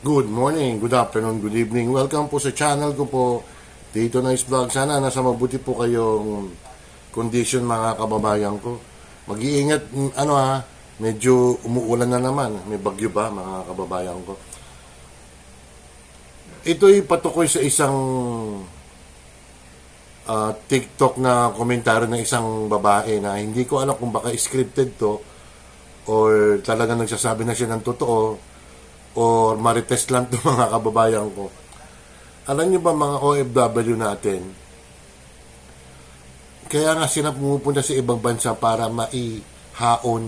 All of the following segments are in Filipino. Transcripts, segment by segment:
Good morning, good afternoon, good evening. Welcome po sa channel ko po, Tito Nice Vlog. Sana nasa mabuti po kayong condition mga kababayan ko. Mag-iingat, ano ha, medyo umuulan na naman. May bagyo ba mga kababayan ko? Ito'y patukoy sa isang ah, TikTok na komentaryo ng isang babae na hindi ko alam kung baka scripted to or talagang nagsasabi na siya ng totoo or marites lang to mga kababayan ko. Alam niyo ba mga OFW natin, kaya nga sila pumupunta sa ibang bansa para maihaon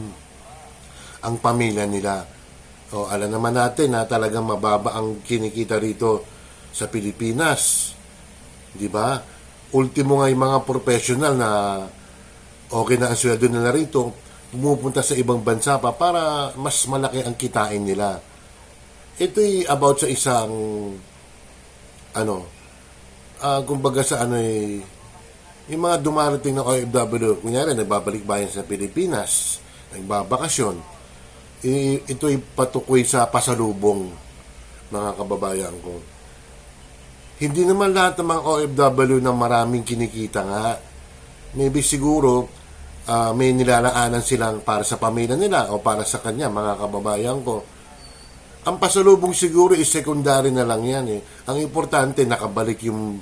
ang pamilya nila. O alam naman natin na talagang mababa ang kinikita rito sa Pilipinas. Di ba? Ultimo nga yung mga professional na okay na ang sweldo nila rito, pumupunta sa ibang bansa pa para mas malaki ang kitain nila ito'y about sa isang ano ah kumbaga sa ano eh yung mga dumarating na OFW kunyari nagbabalik bayan sa Pilipinas nagbabakasyon i- ito'y patukoy sa pasalubong mga kababayan ko. Hindi naman lahat ng mga OFW na maraming kinikita nga. Maybe siguro ah, may nilalaanan silang para sa pamilya nila o para sa kanya mga kababayan ko ang pasalubong siguro is secondary na lang yan eh. Ang importante, nakabalik yung,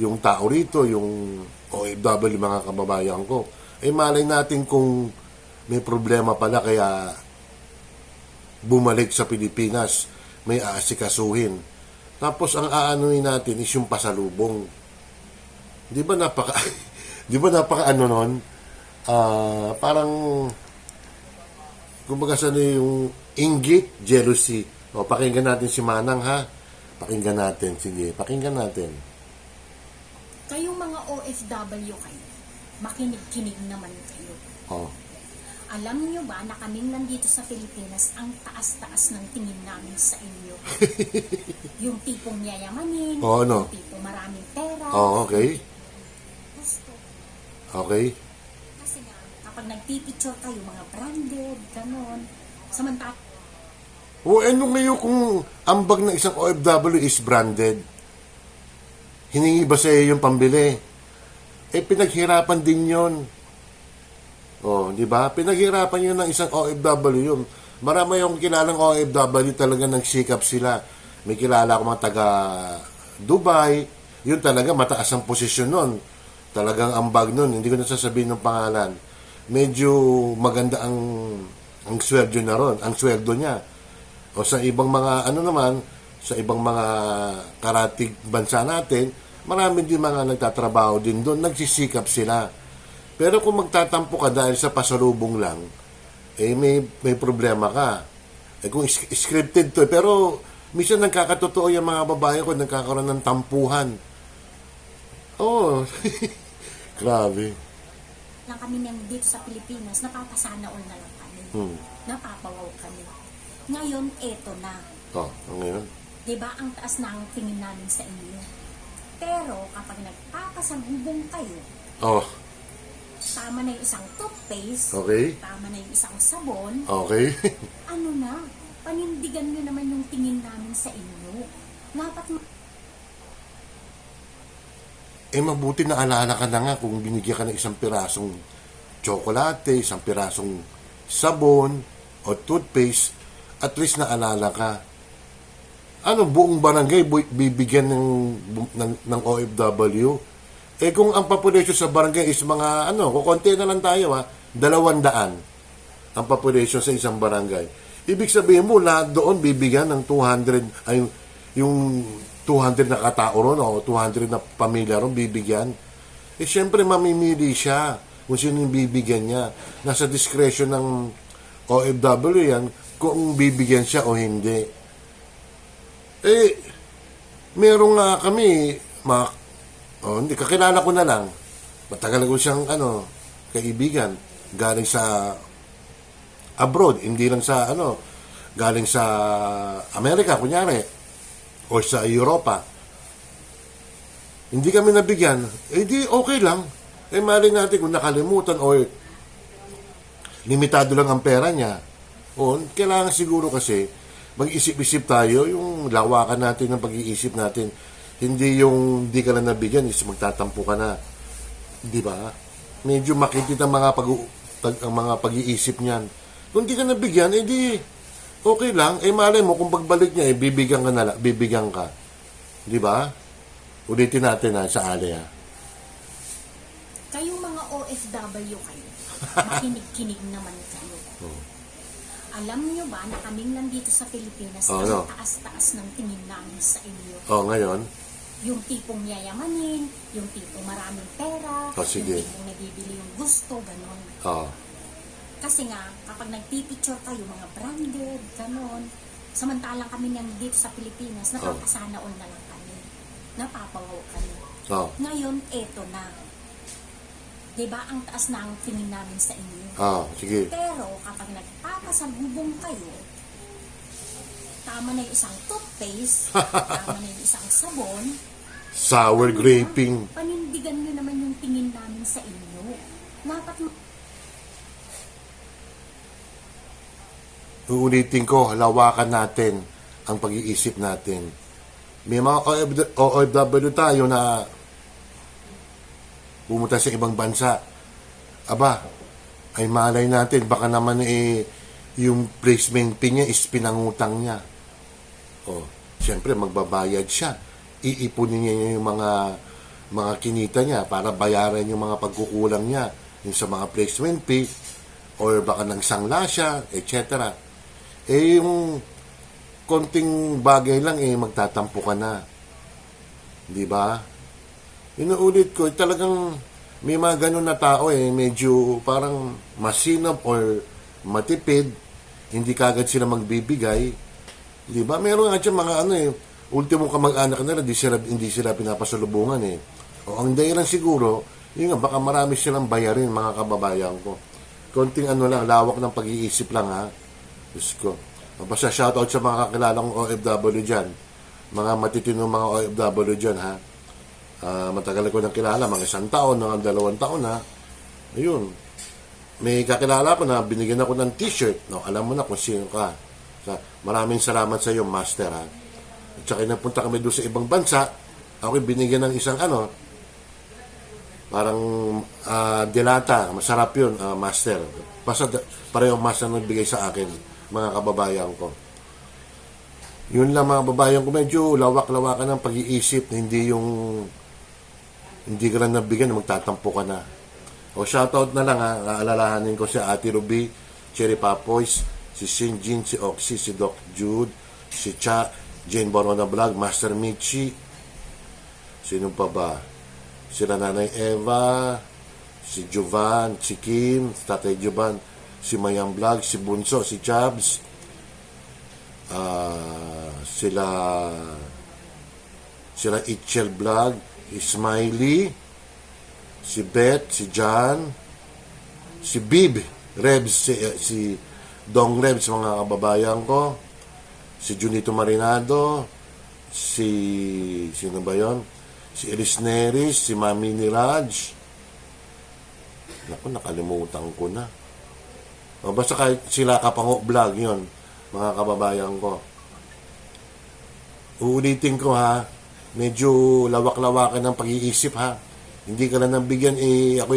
yung tao rito, yung OFW mga kababayan ko. Eh malay natin kung may problema pala kaya bumalik sa Pilipinas, may aasikasuhin. Tapos ang aanuin natin is yung pasalubong. Di ba napaka, di ba napaka ano nun? Ah, parang kumbaga sa ano yung inggit, jealousy. O, pakinggan natin si Manang, ha? Pakinggan natin. Sige, pakinggan natin. Kayong mga OFW kayo, makinig-kinig naman kayo. O, Alam niyo ba na kaming nandito sa Pilipinas, ang taas-taas ng tingin namin sa inyo? yung tipong yayamanin, Oo, ano? yung tipong maraming pera. oh, okay. Gusto. Okay. Nagpipicture kayo, mga branded, ganon. Samantala, O, ano ngayon kung ambag ng isang OFW is branded? Hiningi ba sa iyo yung pambili? Eh, pinaghirapan din yon. Oh, di ba? Pinaghirapan yun ng isang OFW yun. Marami yung kilalang OFW talaga nagsikap sila. May kilala ko mga taga Dubai. Yun talaga mataas ang posisyon nun. Talagang ambag nun. Hindi ko na sasabihin ng pangalan. Medyo maganda ang ang sweldo na ron. Ang sweldo niya. O sa ibang mga ano naman, sa ibang mga karatig bansa natin, marami din mga nagtatrabaho din doon, nagsisikap sila. Pero kung magtatampo ka dahil sa pasalubong lang, eh may, may problema ka. Eh kung scripted to, eh, pero minsan nagkakatotoo yung mga babae ko, nagkakaroon ng tampuhan. Oh, grabe. Lang kami nandito sa Pilipinas, napapasana all na lang kami. Hmm. Napapawaw kami. Ngayon, eto na. Oh, ano yun? 'Di ba ang taas na ang tingin namin sa inyo. Pero kapag nagpapasalubong kayo, Oh, tama na yung isang toothpaste, okay. tama na yung isang sabon, Okay. ano na, panindigan nyo naman yung tingin namin sa inyo. Dapat Eh mabuti na alala ka na nga kung binigyan ka ng isang pirasong tsokolate, isang pirasong sabon o toothpaste, at least naalala ka. Ano, buong barangay bibigyan ng, ng, ng OFW? Eh kung ang population sa barangay is mga, ano, kukonti na lang tayo ha, dalawang daan ang population sa isang barangay. Ibig sabihin mo, lahat doon bibigyan ng 200, ay yung 200 na katao ron o 200 na pamilya ron bibigyan. Eh syempre mamimili siya kung sino yung bibigyan niya. Nasa discretion ng OFW yan kung bibigyan siya o hindi. Eh, meron nga kami, mga, oh, hindi, kakilala ko na lang. Matagal ko siyang, ano, kaibigan. Galing sa abroad, hindi lang sa, ano, galing sa Amerika, kunyari, o sa Europa. Hindi kami nabigyan. Eh, di okay lang. Eh, mali natin kung nakalimutan o limitado lang ang pera niya. O, kailangan siguro kasi mag-isip-isip tayo, yung lawakan natin ng pag-iisip natin. Hindi yung di ka lang nabigyan, is magtatampo ka na. Di ba? Medyo makitid ang mga pag, ang mga pag-iisip niyan. Kung di ka nabigyan, edi okay lang. Eh malay mo, kung pagbalik niya, eh, bibigyan ka na bibigyan ka. Di ba? Ulitin natin ha, sa ali ha. Kayong mga OFW kayo, makinig-kinig naman kayo. Alam nyo ba na kaming nandito sa Pilipinas, Oh, no. taas-taas ng tingin namin sa inyo. O, ngayon, Yung tipong yayamanin, yung tipong maraming pera, Oh, sige. yung tipong nabibili yung gusto, ganon. o, Kasi nga, kapag nagpipicture kayo, mga branded, ganon, samantalang kami nandito sa Pilipinas, napapasana all na lang kami. Napapawaw kami. o, Ngayon, eto na. 'Di ba ang taas na ang tingin namin sa inyo. o, sige. Pero kapag nagpapasalubong kayo, tama na yung isang toothpaste, tama na yung isang sabon, Sour graping. panindigan nyo naman yung tingin namin sa inyo. Dapat Uulitin ko, lawakan natin ang pag-iisip natin. May mga OFW tayo na pumunta sa ibang bansa. Aba, ay malay natin, baka naman eh, yung placement fee niya is pinangutang niya. O, siyempre magbabayad siya. Iipunin niya yung mga mga kinita niya para bayaran yung mga pagkukulang niya yung sa mga placement fee or baka nang sangla siya, etc. Eh, yung konting bagay lang, eh, magtatampo ka na. Di ba? Inuulit ko, eh, talagang may mga ganun na tao eh, medyo parang masinop or matipid, hindi kagad sila magbibigay. Di ba? Meron nga dyan mga ano eh, ultimo kamag-anak nila, hindi sila, hindi sila pinapasalubungan eh. O ang dahilan siguro, yun nga, baka marami silang bayarin mga kababayan ko. Konting ano lang, lawak ng pag-iisip lang ha. Diyos ko. Basta shoutout sa mga kakilala OFW dyan. Mga matitinong mga OFW dyan ha. Ah, matagal ko nang kilala, mga isang taon, mga dalawang taon na. Ayun. May kakilala ko na binigyan ako ng t-shirt. No, alam mo na kung sino ka. Sa, maraming salamat sa iyo, Master ha. At saka napunta kami doon sa ibang bansa. Ako binigyan ng isang ano, parang ah, dilata. Masarap yun, ah, Master. Basta pareho Master nagbigay sa akin, mga kababayan ko. Yun lang mga babayan ko, medyo lawak-lawakan ng pag-iisip, hindi yung hindi ka lang nabigyan, magtatampo ka na. O shoutout na lang ha, aalalahanin ko si Ate Ruby, Cherry Papoys, si Shinjin, si Oxy, si Doc Jude, si Cha, Jane Borona Vlog, Master Michi, sino pa ba? Sila Nanay Eva, si Jovan, si Kim, si Tatay Jovan, si Mayang Vlog, si Bunso, si Chabs, ah, sila sila Itchel Vlog, Smiley, si Beth, si John, si Bib, Rebs, si, eh, si Dong Rebs, mga kababayan ko, si Junito Marinado, si, sino ba yon? Si Elis Neris, si Mami Niraj. Naku, nakalimutan ko na. O, basta kahit sila kapango vlog yon mga kababayan ko. Uulitin ko ha, medyo lawak-lawakan ng pag-iisip ha. Hindi ka lang nabigyan, eh, ako,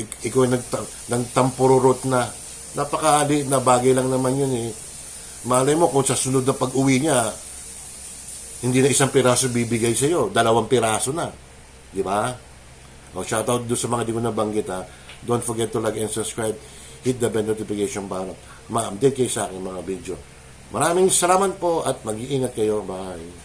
ik- ikaw nagta- nagtampururot na. Napakahali na bagay lang naman yun eh. Malay mo kung sa sunod na pag-uwi niya, hindi na isang piraso bibigay sa iyo, dalawang piraso na. Di ba? O shoutout doon sa mga di ko nabanggit ha. Don't forget to like and subscribe. Hit the bell notification para ma-update kayo sa aking mga video. Maraming salamat po at mag-iingat kayo. Bye.